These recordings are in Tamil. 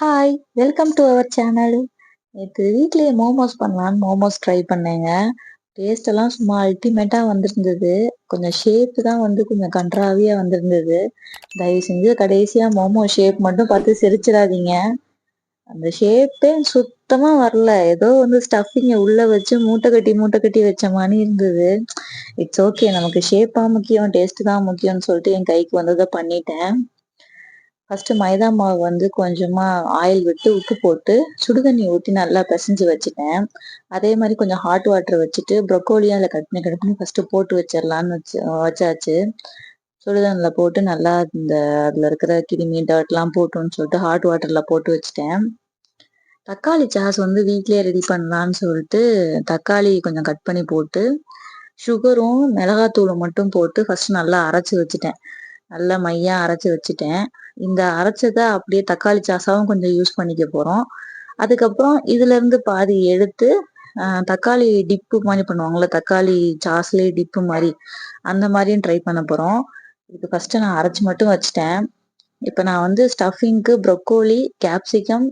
Hi welcome to our channel நேற்று வீட்லேயே மோமோஸ் பண்ணலான்னு மோமோஸ் ட்ரை பண்ணேங்க. டேஸ்டெல்லாம் சும்மா அல்டிமேட்டாக வந்திருந்தது. கொஞ்சம் ஷேப் தான் வந்து கொஞ்சம் கன்றாவியாக வந்திருந்தது. தயவு செஞ்சு கடைசியாக மோமோ ஷேப் மட்டும் பார்த்து சிரிச்சிடாதீங்க. அந்த ஷேப்பே சுத்தமாக வரல. ஏதோ வந்து ஸ்டஃபிங்கை உள்ளே வச்சு மூட்டை கட்டி மூட்டை கட்டி வச்ச மாதிரி இருந்தது. இட்ஸ் ஓகே நமக்கு ஷேப்பாக முக்கியம் டேஸ்ட்டு தான் முக்கியம்னு சொல்லிட்டு என் கைக்கு வந்ததை பண்ணிட்டேன். ஃபர்ஸ்ட் மைதா மாவு வந்து கொஞ்சமா ஆயில் விட்டு உப்பு போட்டு சுடுதண்ணி ஊற்றி நல்லா பிசைஞ்சு வச்சுட்டேன். அதே மாதிரி கொஞ்சம் ஹாட் வாட்டர் வச்சுட்டு ப்ரொக்கோலியும் அதில் கட் பண்ணி கட் பண்ணி ஃபர்ஸ்ட் போட்டு வச்சிடலான்னு வச்சு வச்சாச்சு. சுடுதண்ணில் போட்டு நல்லா இந்த அதில் இருக்கிற கிருமி டாட்லாம் போட்டோன்னு சொல்லிட்டு ஹாட் வாட்டரில் போட்டு வச்சுட்டேன். தக்காளி சாஸ் வந்து வீட்லேயே ரெடி பண்ணலான்னு சொல்லிட்டு தக்காளி கொஞ்சம் கட் பண்ணி போட்டு சுகரும் மிளகாத்தூளும் மட்டும் போட்டு ஃபர்ஸ்ட் நல்லா அரைச்சி வச்சுட்டேன். நல்லா மையா அரைச்சி வச்சுட்டேன். இந்த அரைச்சதை அப்படியே தக்காளி சாசாவும் கொஞ்சம் யூஸ் பண்ணிக்க போறோம். அதுக்கப்புறம் இதுல இருந்து பாதி எடுத்து தக்காளி டிப்பு மாதிரி பண்ணுவாங்கள்ல தக்காளி சாஸ்லேயே டிப்பு மாதிரி அந்த மாதிரியும் ட்ரை பண்ண போறோம். இதுக்கு ஃபர்ஸ்ட் நான் அரைச்சி மட்டும் வச்சுட்டேன். இப்போ நான் வந்து ஸ்டஃபிங்க்கு ப்ரொக்கோலி கேப்சிகம்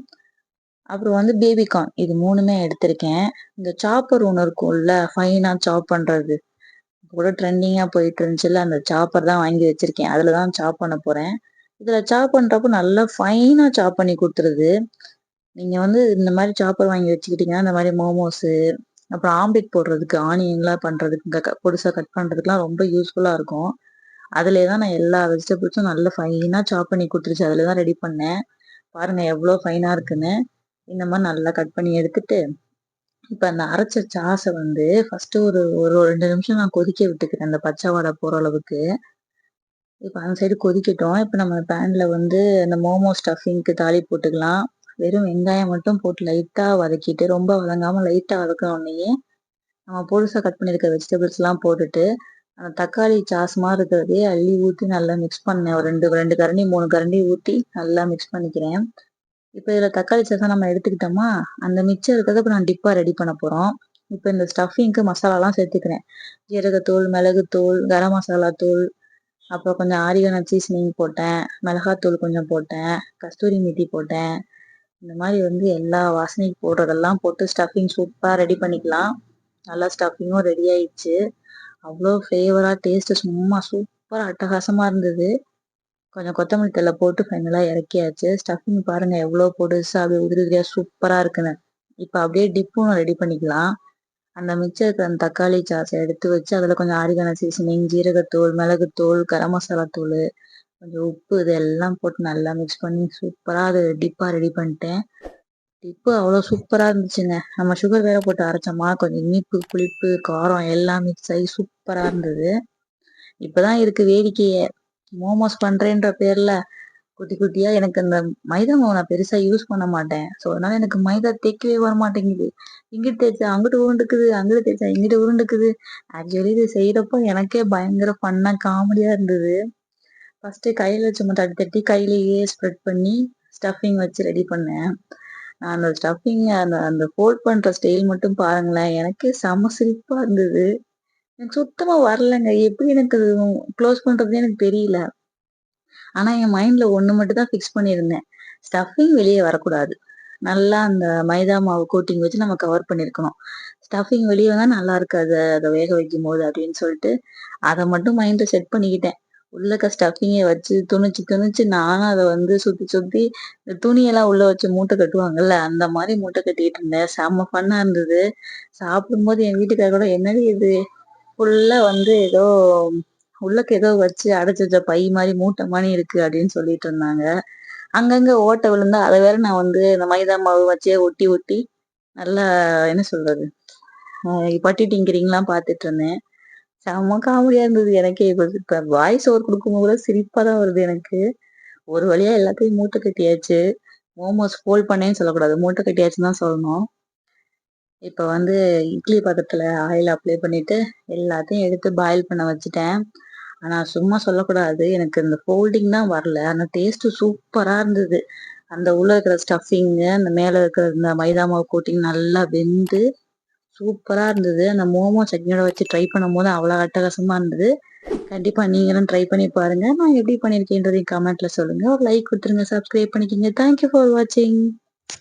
அப்புறம் வந்து பேபிகார்ன் இது மூணுமே எடுத்திருக்கேன். இந்த சாப்பர் ஒன்று இருக்கும்ல ஃபைனாக சாப் பண்ணுறது கூட ட்ரெண்டிங்காக போயிட்டு இருந்துச்சுல அந்த சாப்பர் தான் வாங்கி வச்சிருக்கேன். அதில் தான் சாப் பண்ண போகிறேன் இதில் சாப் பண்ணுறப்போ நல்லா ஃபைனாக சாப் பண்ணி கொடுத்துருது. நீங்கள் வந்து இந்த மாதிரி சாப்பர் வாங்கி வச்சுக்கிட்டிங்கன்னா இந்த மாதிரி மோமோஸு அப்புறம் ஆம்லெட் போடுறதுக்கு ஆனியன்லாம் பண்ணுறதுக்கு பொடிசாக கட் பண்ணுறதுக்குலாம் ரொம்ப யூஸ்ஃபுல்லாக இருக்கும். அதிலே தான் நான் எல்லா வெஜிடபிள்ஸும் நல்லா ஃபைனாக சாப் பண்ணி கொடுத்துருச்சு. அதில் தான் ரெடி பண்ணேன். பாருங்கள் எவ்வளோ ஃபைனாக இருக்குன்னு. இந்த மாதிரி நல்லா கட் பண்ணி எடுத்துட்டு இப்போ அந்த அரைச்ச சாஸை வந்து ஃபஸ்ட்டு ஒரு ஒரு ரெண்டு நிமிஷம் நான் கொதிக்க விட்டுக்கிறேன். அந்த பச்சை வாடை போகிற அளவுக்கு. இப்போ அந்த சைடு கொதிக்கட்டும். இப்போ நம்ம பேனில் வந்து அந்த மோமோ ஸ்டஃபிங்க்கு தாலி போட்டுக்கலாம். வெறும் வெங்காயம் மட்டும் போட்டு லைட்டாக வதக்கிட்டு ரொம்ப வதங்காமல் லைட்டாக வதக்கினோடனேயே நம்ம பொருசாக கட் பண்ணியிருக்க வெஜிடபிள்ஸ்லாம் போட்டுட்டு அந்த தக்காளி சாஸ் மாதிரி இருக்கிறதே அள்ளி ஊற்றி நல்லா மிக்ஸ் பண்ணேன். ஒரு ரெண்டு ரெண்டு கரண்டி மூணு கரண்டி ஊற்றி நல்லா மிக்ஸ் பண்ணிக்கிறேன். இப்போ இதில் தக்காளி சாதம் நம்ம எடுத்துக்கிட்டோமா அந்த மிச்சம் இருக்கிறத இப்போ நான் டிப்பாக ரெடி பண்ண போகிறோம் இப்போ இந்த ஸ்டஃபிங்க்கு மசாலாலாம் சேர்த்துக்கிறேன். ஜீரகத்தூள் மிளகுத்தூள் கரம் மசாலா தூள் அப்புறம் கொஞ்சம் ஆரிகன சீசனிங் போட்டேன் மிளகாத்தூள் கொஞ்சம் போட்டேன் கஸ்தூரி மீத்தி போட்டேன். இந்த மாதிரி வந்து எல்லா வாசனைக்கு போடுறதெல்லாம் போட்டு ஸ்டஃபிங் சூப்பராக ரெடி பண்ணிக்கலாம். நல்லா ஸ்டஃபிங்கும் ரெடி ஆயிடுச்சு. அவ்வளோ ஃப்ளேவராக டேஸ்ட்டு சும்மா சூப்பராக அட்டகாசமாக இருந்தது. கொஞ்சம் கொத்தமல்லி தலை போட்டு ஃபைனலாக இறக்கியாச்சு. ஸ்டஃபிங் பாருங்க எவ்வளோ பொடுசா அப்படியே உதிரி உதிரியாக சூப்பராக இருக்குன்னு. இப்போ அப்படியே டிப்பும் ரெடி பண்ணிக்கலாம். அந்த மிச்சம் இருக்கிற அந்த தக்காளி சாஸை எடுத்து வச்சு அதில் கொஞ்சம் ஆரிகான சீசனிங் ஜீரகத்தூள் மிளகுத்தூள் கரம் மசாலா தூள் கொஞ்சம் உப்பு இதெல்லாம் போட்டு நல்லா மிக்ஸ் பண்ணி சூப்பராக அது டிப்பாக ரெடி பண்ணிட்டேன். டிப்பு அவ்வளோ சூப்பராக இருந்துச்சுங்க. நம்ம சுகர் வேற போட்டு அரைச்சோமா கொஞ்சம் இனிப்பு புளிப்பு காரம் எல்லாம் மிக்ஸ் ஆகி சூப்பராக இருந்தது. இப்போதான் இருக்கு வேடிக்கையே. மோமோஸ் பண்றேன்ற பேர்ல குட்டி குட்டியா எனக்கு அந்த மைதா மாவு நான் பெருசா யூஸ் பண்ண மாட்டேன். ஸோ அதனால எனக்கு மைதா தைக்கவே வர மாட்டேங்குது இங்கிட்டு தேய்ச்சா அங்கிட்டு உருண்டுக்குது அங்கிட்டு தேய்ச்சா இங்கிட்டு உருண்டுக்குது. ஆக்சுவலி இது செய்யறப்போ எனக்கே பயங்கர பண்ண காமெடியா இருந்தது. ஃபர்ஸ்ட் கையில சும்மா தட்டி தட்டி கையிலேயே ஸ்ப்ரெட் பண்ணி ஸ்டஃபிங் வச்சு ரெடி பண்ணேன். நான் அந்த ஸ்டஃபிங் அந்த அந்த ஃபோல்ட் பண்ற ஸ்டைல் மட்டும் பாருங்களேன். எனக்கே செம சிரிப்பா இருந்தது. எனக்கு சுத்தமா வரலங்க. எப்படி எனக்கு அது க்ளோஸ் பண்றதுன்னு எனக்கு தெரியல. ஆனா என் மைண்ட்ல ஒண்ணு மட்டும் தான் ஃபிக்ஸ் பண்ணியிருந்தேன். ஸ்டஃபிங் வெளியே வரக்கூடாது. நல்லா அந்த மைதா மாவு கோட்டிங் வச்சு நம்ம கவர் பண்ணிருக்கணும். ஸ்டஃபிங் வெளியே வந்தா நல்லா இருக்காது. அதை வேக வைக்கும் போது அப்படின்னு சொல்லிட்டு அதை மட்டும் மைண்ட்ல செட் பண்ணிக்கிட்டேன். உள்ளக்க ஸ்டஃபிங்கை வச்சு துணிச்சு துணிச்சு நானும் அதை வந்து சுத்தி சுத்தி இந்த துணியெல்லாம் உள்ள வச்சு மூட்டை கட்டுவாங்கல்ல அந்த மாதிரி மூட்டை கட்டிட்டு இருந்தேன். செம்ம ஃபன்னாக இருந்தது. சாப்பிடும்போது என் வீட்டுக்கார கூட என்னது இது? ஃபுல்லா வந்து ஏதோ உள்ளக்கு ஏதோ வச்சு அடைச்சி வச்ச பை மாதிரி மூட்டை மாதிரி இருக்கு அப்படின்னு சொல்லிட்டு இருந்தாங்க. அங்கங்க ஓட்டை விழுந்தா அதை வேற நான் வந்து இந்த மைதா மாவு வச்சே ஒட்டி ஒட்டி நல்லா என்ன சொல்றது பட்டி டிங்கிறீங்களாம் பார்த்துட்டு இருந்தேன். செம்ம காமெடியா இருந்தது எனக்கே. இப்ப வாய்ஸ் ஓவர் கொடுக்கும்போது கூட சிரிப்பா தான் வருது எனக்கு. ஒரு வழியா எல்லாத்தையும் மூட்டை கட்டியாச்சு. மோமோஸ் ஃபோல்ட் பண்ணேன்னு சொல்லக்கூடாது. மூட்டை கட்டியாச்சுன்னு தான் சொல்லணும். இப்போ வந்து இட்லி பக்கத்தில் ஆயில் அப்ளை பண்ணிவிட்டு எல்லாத்தையும் எடுத்து பாயில் பண்ண வச்சுட்டேன். ஆனால் சும்மா சொல்லக்கூடாது. எனக்கு இந்த ஃபோல்டிங் தான் வரல. ஆனால் டேஸ்ட்டு சூப்பராக இருந்தது. அந்த உள்ளே இருக்கிற ஸ்டஃபிங்கு அந்த மேலே இருக்கிற இந்த மைதா மாவு கோட்டிங் நல்லா வெந்து சூப்பராக இருந்தது. அந்த மோமோ சட்னியோட வச்சு ட்ரை பண்ணும்போது அவ்வளோ அட்டகாசமாக இருந்தது. கண்டிப்பாக நீங்களும் ட்ரை பண்ணி பாருங்கள் நான் எப்படி பண்ணியிருக்கேன்றதையும் கமெண்ட்டில் சொல்லுங்கள் ஒரு லைக் கொடுத்துருங்க. சப்ஸ்கிரைப் பண்ணிக்கோங்க. தேங்க் யூ ஃபார் வாட்சிங்.